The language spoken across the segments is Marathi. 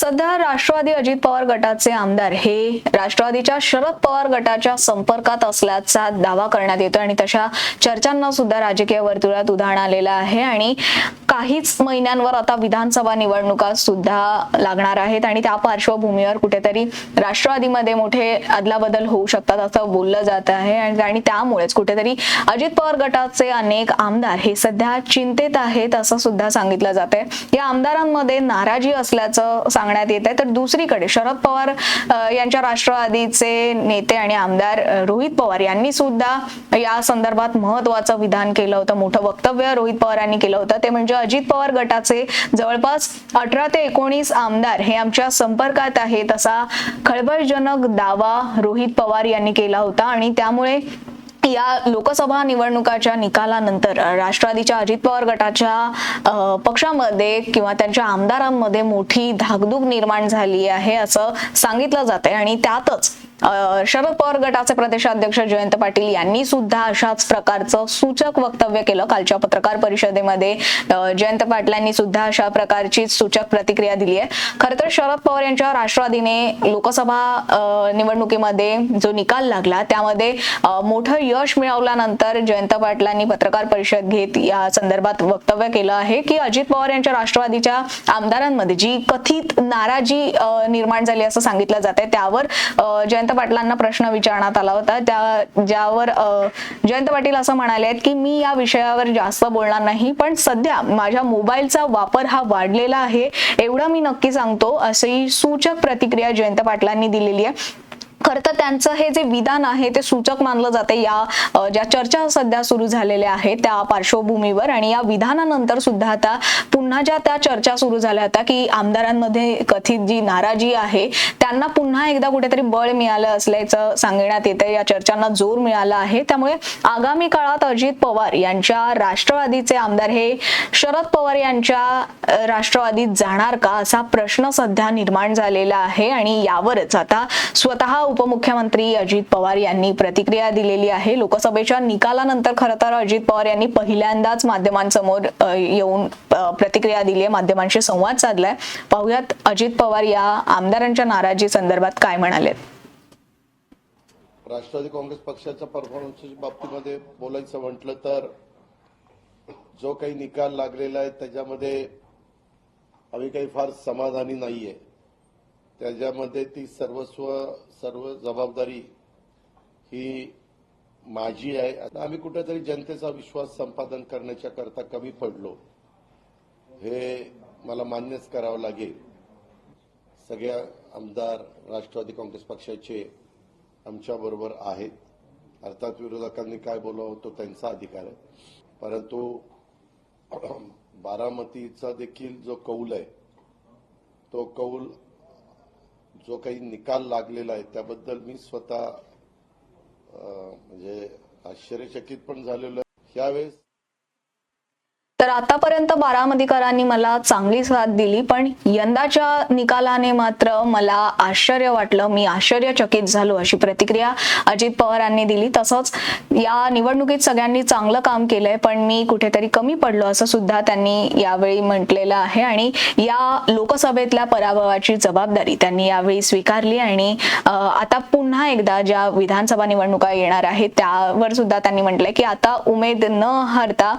सध्या राष्ट्रवादी अजित पवार गटाचे आमदार हे राष्ट्रवादीच्या शरद पवार गटाच्या संपर्कात असल्याचा दावा करण्यात येतो आणि तशा चर्चांना सुद्धा राजकीय वर्तुळात उधाण आलेलं आहे आणि काहीच महिन्यांवर आता विधानसभा निवडणुका सुद्धा लागणार आहेत आणि त्या पार्श्वभूमीवर कुठेतरी राष्ट्रवादीमध्ये मोठे अदलाबदल होऊ शकतात असं बोललं जात आहे. आणि त्यामुळेच कुठेतरी अजित पवार गटाचे अनेक आमदार हे सध्या चिंतेत आहेत असं सुद्धा सांगितलं जात आहे या आमदारांमध्ये नाराजी असल्याचं सांग सांगण्यात येत आहे. तर दुसरीकडे शरद पवार यांच्या राष्ट्रवादीचे नेते आणि आमदार रोहित पवार यांनी सुद्धा या संदर्भात महत्वाचं विधान केलं होतं मोठं वक्तव्य रोहित पवार यांनी केलं होतं. ते म्हणजे अजित पवार गटाचे जवळपास अठरा ते एकोणीस आमदार हे आमच्या संपर्कात आहेत असा खळबळजनक दावा रोहित पवार यांनी केला होता. आणि त्यामुळे या लोकसभा निवडणुकाच्या निकालानंतर राष्ट्रवादीच्या अजित पवार गटाच्या पक्षामध्ये किंवा त्यांच्या आमदारांमध्ये मोठी धाकधूक निर्माण झाली आहे असं सांगितलं जात आहे आणि त्यातच शरद पवार गटाचे प्रदेशाध्यक्ष जयंत पाटील यांनी सुद्धा अशाच प्रकारचं सूचक वक्तव्य केलं. कालच्या पत्रकार परिषदेमध्ये जयंत पाटलांनी सुद्धा अशा प्रकारची सूचक प्रतिक्रिया दिली आहे. खर तर शरद पवार यांच्या राष्ट्रवादीने लोकसभा निवडणुकीमध्ये जो निकाल लागला त्यामध्ये मोठं यश मिळवल्यानंतर जयंत पाटलांनी पत्रकार परिषद घेत या संदर्भात वक्तव्य केलं आहे की अजित पवार यांच्या राष्ट्रवादीच्या आमदारांमध्ये जी कथित नाराजी निर्माण झाली असं सांगितलं जाते त्यावर जयंत जयंत पाटलांना प्रश्न विचारण्यात आला होता. त्या ज्यावर जयंत पाटील असं म्हणाले आहेत की मी या विषयावर जास्त बोलणार नाही पण सध्या माझ्या मोबाईलचा वापर हा वाढलेला आहे. एवढं मी नक्की सांगतो अशी सूचक प्रतिक्रिया जयंत पाटलांनी दिलेली आहे. खरं तर त्यांचं हे जे विधान आहे ते सूचक मानलं जाते या ज्या चर्चा सध्या सुरू झालेल्या आहेत त्या पार्श्वभूमीवर. आणि या विधानानंतर सुद्धा आता पुन्हा ज्या त्या चर्चा सुरू झाल्या होत्या की आमदारांमध्ये कथित जी नाराजी आहे त्यांना पुन्हा एकदा कुठेतरी बळ मिळालं असल्याचं सांगण्यात येतं. या चर्चांना जोर मिळाला आहे. त्यामुळे आगामी काळात अजित पवार यांच्या राष्ट्रवादीचे आमदार हे शरद पवार यांच्या राष्ट्रवादीत जाणार का असा प्रश्न सध्या निर्माण झालेला आहे. आणि यावरच आता स्वतः उपमुख्यमंत्री अजित पवार यांनी प्रतिक्रिया दिलेली आहे. लोकसभेच्या निकालानंतर खरं तर अजित पवार यांनी पहिल्यांदाच माध्यमांसमोर येऊन प्रतिक्रिया दिली आहे. माध्यमांशी संवाद साधलाय. पाहुयात अजित पवार या आमदारांच्या नाराजी संदर्भात काय म्हणाले राष्ट्रवादी काँग्रेस पक्षाच्या परफॉर्मन्सच्या बाबतीमध्ये बोलायचं म्हटलं तर जो काही निकाल लागलेला आहे त्याच्यामध्ये आम्ही काही फार समाधानी नाहीये. त्याच्यामध्ये ती सर्वस्व सर्व जबाबदारी ही माझी आहे. आता आम्ही कुठेतरी जनतेचा विश्वास संपादन करण्याच्या करता कमी पडलो. हे मला मान्यच करावं लागेल. सगळ्या आमदार राष्ट्रवादी काँग्रेस पक्षाचे आमच्याबरोबर आहेत. अर्थात विरोधकांनी काय बोलावं तो त्यांचा अधिकार आहे. परंतु बारामतीचा देखील जो कौल आहे तो कौल जो काही निकाल लागलेला आहे त्याबद्दल मी स्वतः म्हणजे आश्चर्यचकित पण झालेलो आहे. यावेळेस तर आतापर्यंत बारामतीकरांनी मला चांगली साथ दिली पण यंदाच्या निकालाने मात्र मला आश्चर्य वाटलं. मी आश्चर्यचकित झालो अशी प्रतिक्रिया अजित पवारांनी दिली. तसंच या निवडणुकीत सगळ्यांनी चांगलं काम केलंय पण मी कुठेतरी कमी पडलो असं सुद्धा त्यांनी यावेळी म्हटलेलं आहे. आणि या लोकसभेतल्या पराभवाची जबाबदारी त्यांनी यावेळी स्वीकारली आणि आता पुन्हा एकदा ज्या विधानसभा निवडणुका येणार आहेत त्यावर सुद्धा त्यांनी म्हटलंय की आता उमेद न हरता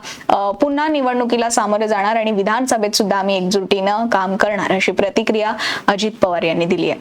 पुन्हा निवड निवडणुकीला सामोरे जाणार आणि विधानसभेत सुद्धा आम्ही एकजुटीनं काम करणार अशी प्रतिक्रिया अजित पवार यांनी दिली आहे.